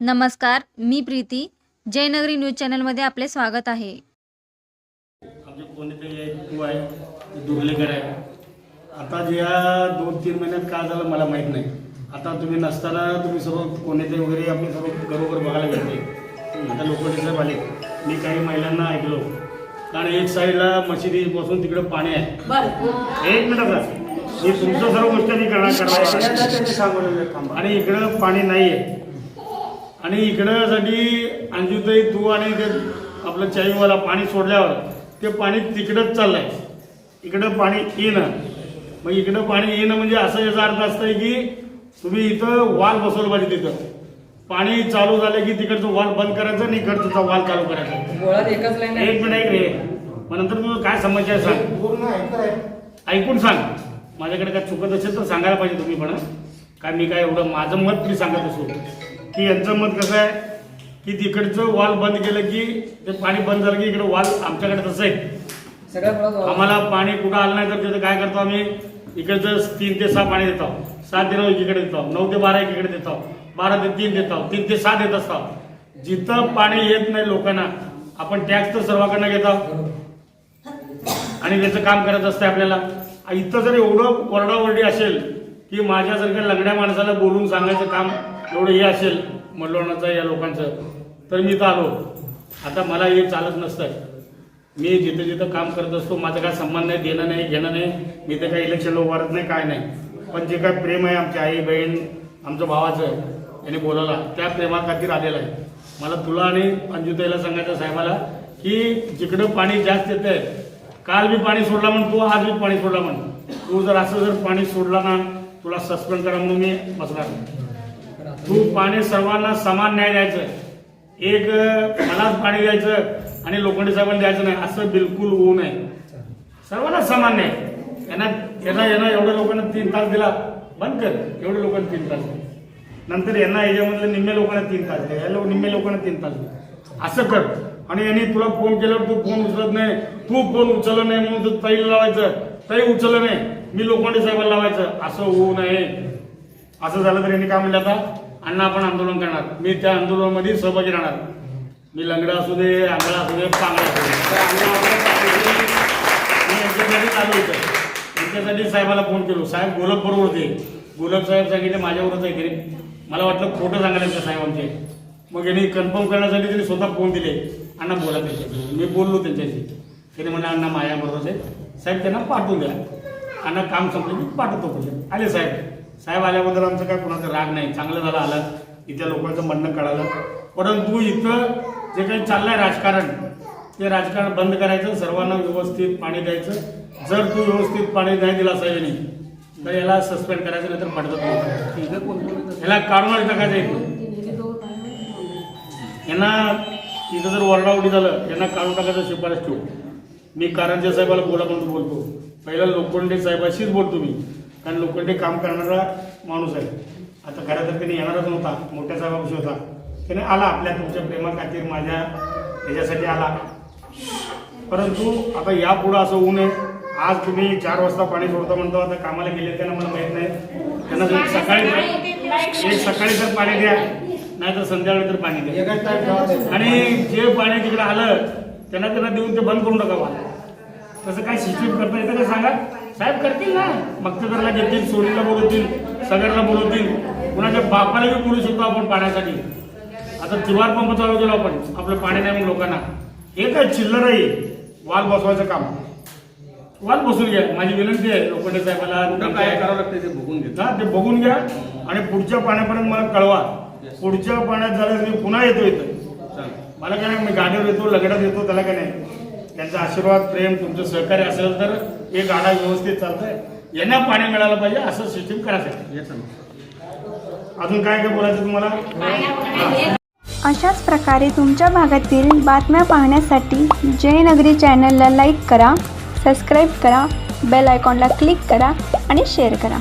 नमस्कार मी प्रीती. जयनगरी न्यूज चॅनलमध्ये आपले स्वागत आहे. आमचे कोणीतरी एक तू आहे ते दुर्लेकर आहे. आता जे या दोन तीन महिन्यात काय झालं मला माहीत नाही. आता तुम्ही नसताना तुम्ही सर्व कोणीतरी वगैरे आपले सर्व घरोघर बघायला घेतले आता लोक साहेब आले. मी काही महिलांना ऐकलो. कारण एक साईडला मशिदीपासून तिकडं पाणी आहे. एक मिनिट मी तुमचं सर्व गोष्ट करणार आणि इकडं पाणी नाही आहे आणि इकडं साठी अंजुताई तू आणि ते आपलं चाईवाला पाणी सोडल्यावर ते पाणी तिकडंच चाललंय. इकडं पाणी येणं. मग इकडं पाणी येणं म्हणजे असं याचा अर्थ असतंय की तुम्ही इथं वाल बसवलं पाहिजे तिथं. पाणी चालू झालं की तिकडचं वाल बंद करायचं आणि इकडचं वाल चालू करायचा. एकच लाईन एक मिनिट एक रे. मग नंतर तुझं काय समस्या आहे सांग. ऐकून सांग. माझ्याकडे काय चुकत असेल तर सांगायला पाहिजे तुम्ही पण. काय मी काय एवढं माझं मत तरी सांगत असो की यांचं मत कसं आहे? की तिकडचं वाल बंद केलं की ते पाणी बंद झालं की इकडं वाल आमच्याकडे तसं आहे. आम्हाला पाणी कुठं आलं नाही तर तिथं काय करतो आम्ही? इकडचं तीन ते सहा पाणी देतो सात ते नऊ एकीकडे देतो नऊ ते बारा एकीकडे देतो बारा ते तीन देतो तीन ते सहा देत असतो जिथं पाणी येत नाही लोकांना आपण टॅक्स तर सर्वांकडनं घेतो आणि त्याचं काम करत असते आपल्याला. इथं जर एवढं ओरडाओरडी असेल की माझ्यासारख्या लंगड्या माणसाला बोलून सांगायचं काम एवढं हे असेल मल्लोणाचं या लोकांचं तर मी तर आलो. आता मला हे चालत नसतं. मी जिथं जिथं काम करत असतो माझा काय सन्मान नाही देणं नाही घेणं नाही. मी तर काही इलेक्शनला उभारत नाही काय नाही. पण जे काय प्रेम आहे आमची आई बहीण आमचं भावाचं याने बोलायला त्या प्रेमाखातीर आलेलं आहे. मला तुला आणि अंजुताईला सांगायचं साहेबाला की जिकडं पाणी जास्त येत आहे काल बी पाणी सोडला म्हण तू आज बी पाणी सोडला म्हण. तू जर असं जर पाणी सोडला ना तुला सस्पेंड करा म्हणून मी बसणार नाही. तू पाणी सर्वांना समान न्याय द्यायचं. एक मलाच पाणी द्यायचं आणि लोखंडी साबण द्यायचं नाही असं बिलकुल होऊ नये. सर्वांना समान न्याय. यांना यांना यांना एवढ्या लोकांना तीन तास दिला बंद कर. एवढ्या लोकांना तीन तास नंतर यांना याच्यामधले निम्मे लोकांना तीन तास दे या निम्मे लोकांना तीन तास दे असं कर. आणि यांनी तुला फोन केल्यावर तू फोन उचलत नाही. तू फोन उचलला नाही म्हणून तू ताईला लावायचं. ताई उचललं नाही. मी लोखंडे साहेबाला लावायचं. असं होऊ नये. असं झालं तर यांनी काय म्हणलं आता? अण्णा आपण आंदोलन करणार. मी त्या आंदोलनामध्ये सहभागी राहणार. मी लंगडा असू दे आंधळा असू दे पांगडा असू दे. मी यांच्यासाठी चालू होतं. यांच्यासाठी साहेबाला फोन केलो. साहेब गोलक बरोबर होते. गोलक साहेब सांगितले माझ्यावरच आहे की मला वाटलं खोटं सांगायला त्या साहेबांचे. मग यांनी कन्फर्म करण्यासाठी त्यांनी स्वतः फोन दिले. अण्णा बोला त्यांच्याशी. मी बोललो त्यांच्याशी. त्याने म्हणलं अण्णा माझ्याबरोबरच आहे. साहेब त्यांना पाठवून द्या. अण्णा काम संपलं मी पाठवतो पुढे आले साहेब. साहेब आल्याबद्दल आमचं काय कोणाचा राग नाही. चांगलं झालं आलं. इथल्या लोकांचं म्हणणं कळालं. परंतु इथं जे काही चाललंय राजकारण ते राजकारण बंद करायचं सर्वांना व्यवस्थित पाणी द्यायचं. जर तू व्यवस्थित पाणी नाही दिला साहेबांनी तर याला सस्पेंड करायचं नाही तर पडतात याला काढून टाकायचं इथं. यांना इथं जर वरडावडी झालं यांना काढून टाकायचं शिफारस ठेवू मी कारंजे साहेबाला बोला म्हणून बोलतो. पहिला लोखंडे साहेबाशीच बोलतो मी. कारण लोखंडे काम करणारा माणूस आहे. आता खरं तर त्यांनी येणारच नव्हता मोठ्या साहेबापाशी होता. त्याने आला आपल्या तुमच्या प्रेमा खातीर माझ्या ह्याच्यासाठी आला. परंतु आता यापुढं असं होऊ नये. आज तुम्ही चार वाजता पाणी सोडता म्हणतो आता कामाला गेले त्यांना मला माहीत नाही. त्यांना सकाळी एक सकाळी तर पाणी द्या नाही तर संध्याकाळी तर पाणी द्या. आणि जे पाणी तिकडे आलं त्यांना त्यांना देऊन ते बंद करून टाकावा. तसं काय सिस्टीम करता येतं का सांगा? साहेब करतील ना. मक्तेदारला घेतील सोनीला बोलवतील सगळ्यांना बोलवतील. कुणाच्या बापाला बी बोलू शकतो आपण पाण्यासाठी. आता तिवार पंप चालू केला आपण. आपलं पाणी नाही मग लोकांना. हे काय चिल्लर आहे. वाल बसवायचं काम. वाल बसून घ्या. माझी विनंती आहे लोखंडे साहेबाला. काय करावं लागतं ते बघून हा ते बघून घ्या. आणि पुढच्या पाण्यापर्यंत मला कळवा. पुढच्या पाण्यात झालं मी पुन्हा येतो इथं. मला काय नाही मी गाडीवर येतो लगड्यात येतो त्याला काय नाही. त्यांचा आशीर्वाद प्रेम तुमचं सहकार्य असेल तर हे गाडा व्यवस्थित चालतंय. यांना पाणी मिळालं पाहिजे असं सिस्टीम करायचं. अजून काय काय बोलायचं तुम्हाला? अशाच प्रकारे तुमच्या भागातील बातम्या पाहण्यासाठी जयनगरी चॅनलला लाईक करा सबस्क्राईब करा बेल आयकॉनला क्लिक करा आणि शेअर करा.